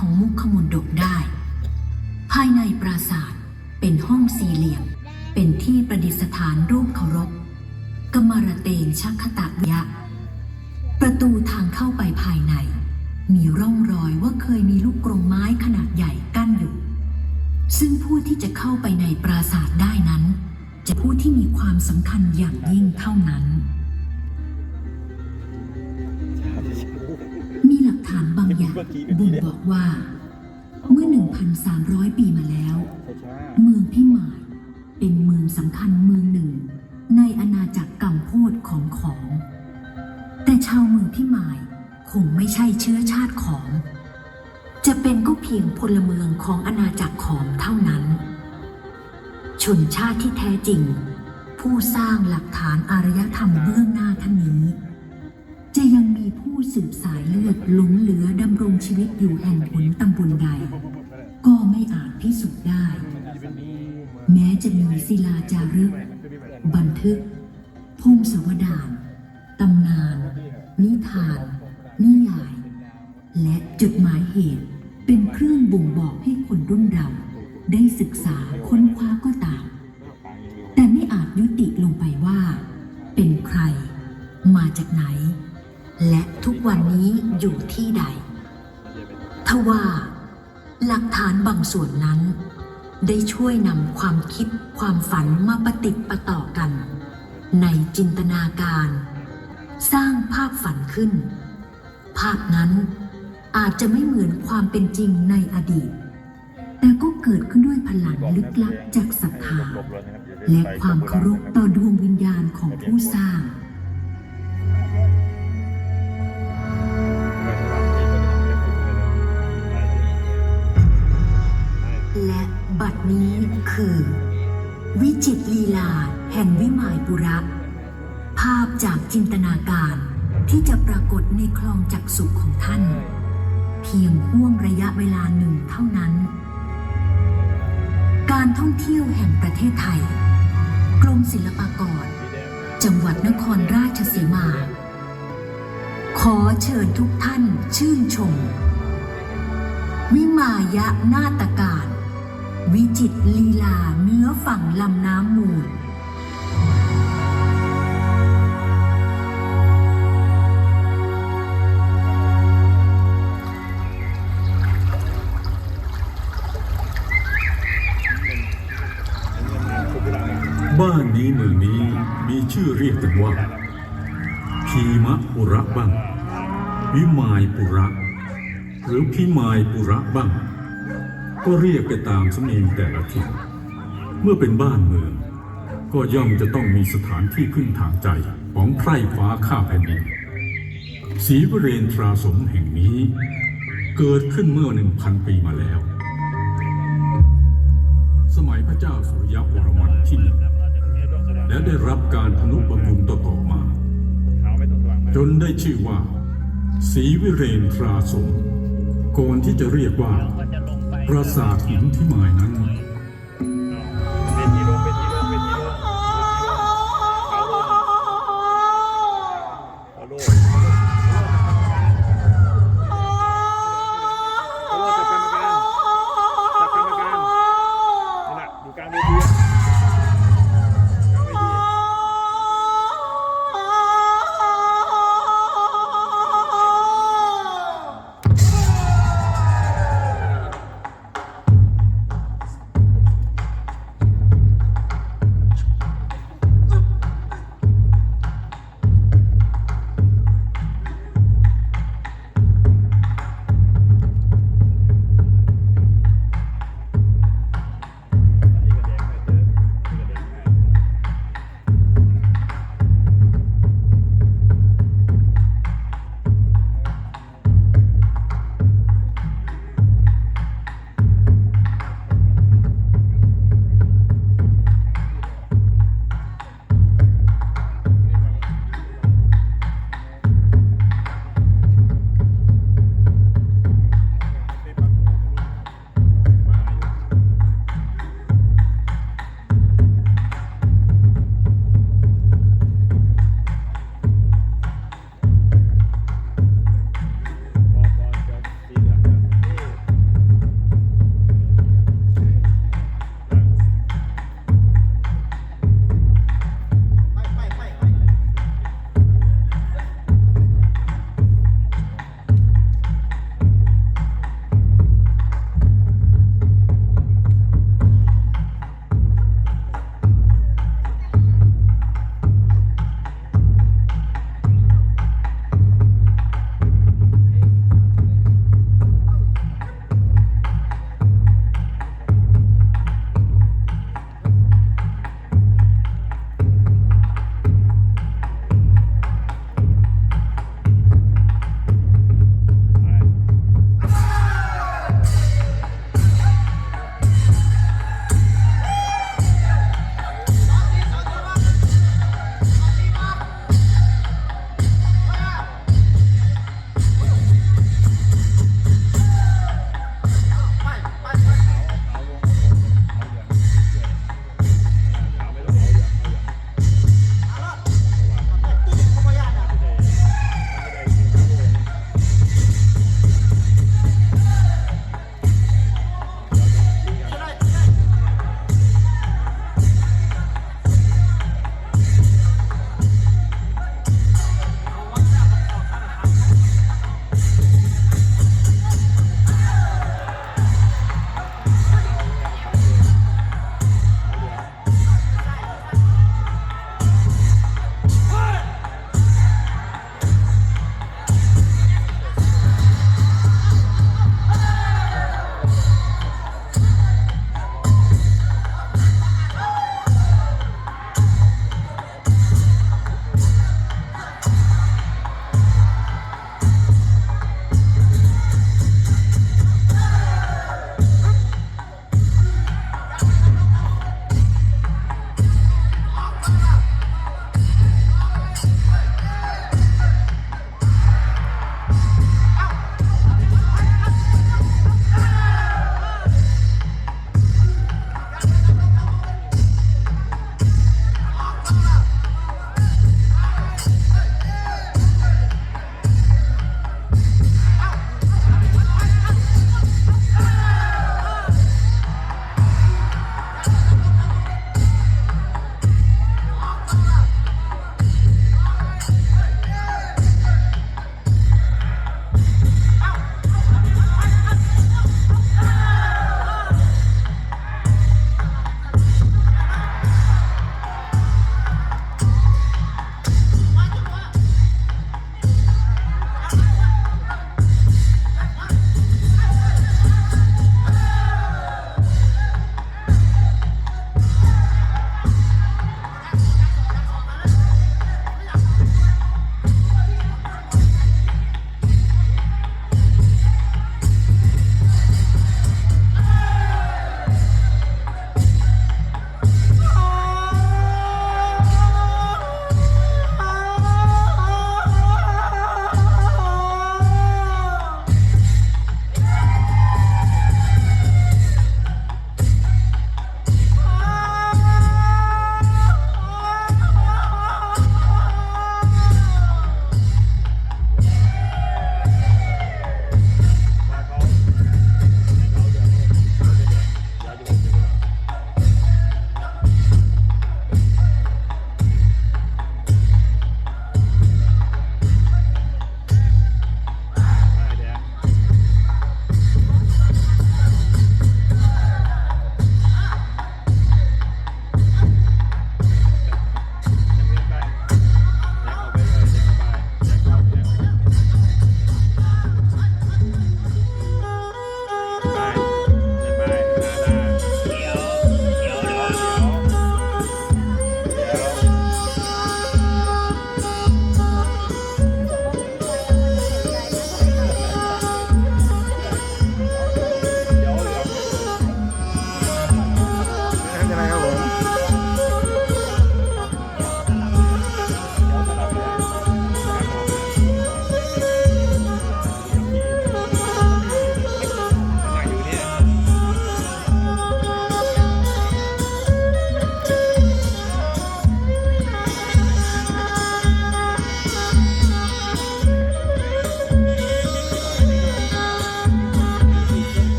ของมุขมนดกได้ ภายในปราสาทเป็นห้องสี่เหลี่ยม เป็นที่ประดิษฐานรูปเคารพกมารเตนชักคตะยะ ประตูทางเข้าไปภายใน มีร่องรอยว่าเคยมีลูกกรงไม้ขนาดใหญ่กั้นอยู่ ซึ่งผู้ที่จะเข้าไปในปราสาทได้นั้น จะผู้ที่มีความสำคัญอย่างยิ่งเท่านั้น อย่างบ่งบอกว่า เมื่อ 1,300 ปีมาแล้ว เมืองพิมายเป็นเมืองสำคัญเมืองหนึ่ง ในอาณาจักรกัมพูดของขอมแต่ชาวเมืองพิมายคงไม่ใช่เชื้อชาติขอมจะเป็นก็เพียงพลเมืองของอาณาจักรขอมเท่านั้น ชนชาติที่แท้จริง ผู้สร้างหลักฐานอารยธรรมเบื้องหน้าท่านนี้ จะยังมีผูู้้สืบสายเลือดหลงเหลือดำรงชีวิตอยู่แห่งหนตำบลใด ก็ไม่อาจพิสูจน์ได้ แม้จะมีศิลาจารึก บันทึกพงศวดารตำนาน นิทาน นิยาย และจดหมายเหตุเป็นเครื่องบ่งบอกให้คนรุ่นเรา ได้ศึกษาค้นคว้าก็ตาม แต่ไม่อาจยุติลงไปว่า เป็นใคร มาจากไหน และทุกวันนี้อยู่ที่ใด ทว่าหลักฐานบางส่วนนั้น ได้ช่วยนำความคิดความฝันมาประติปะต่อกัน ในจินตนาการ สร้างภาพฝันขึ้น ภาพนั้นอาจจะไม่เหมือนความเป็นจริงในอดีต แต่ก็เกิดขึ้นด้วยพลังลึกลับจากศรัทธาและความเคารพต่อดวงวิญญาณของผู้สร้าง จิตลีลาแห่งวิมายปุระ ภาพจากจินตนาการที่จะปรากฏในคลองจักสุขของท่าน เพียงห่วงระยะเวลาหนึ่งเท่านั้น การท่องเที่ยวแห่งประเทศไทย กรมศิลปากร จังหวัดนครราชสีมา ขอเชิญทุกท่านชื่นชม วิมายะนาตการ วิจิตลีลาเนื้อฝั่งลำน้ำมูล บ้านนี้เมืองนี้มีชื่อเรียกกันว่า พีมะปุระบ้าง วิมายปุระ หรือพิมายปุระบ้าง ก็เรียกไปตามสำเนียงแต่ละถิ่นเมื่อเป็นบ้านเมือง ก็ย่อมจะต้องมีสถานที่พึ่งทางใจของไพร่ฟ้าข้าแผ่นดินศรีวเรนทราสมแห่งนี้ เกิดขึ้นเมื่อหนึ่งพันปีมาแล้ว สมัยพระเจ้าสุริยวรมันที่หนึ่งและได้รับการทนุบำรุงต่อๆมา จนได้ชื่อว่าศรีวิเรนทราสมก่อนที่จะเรียกว่า ปราสาทหินที่หมายนั้น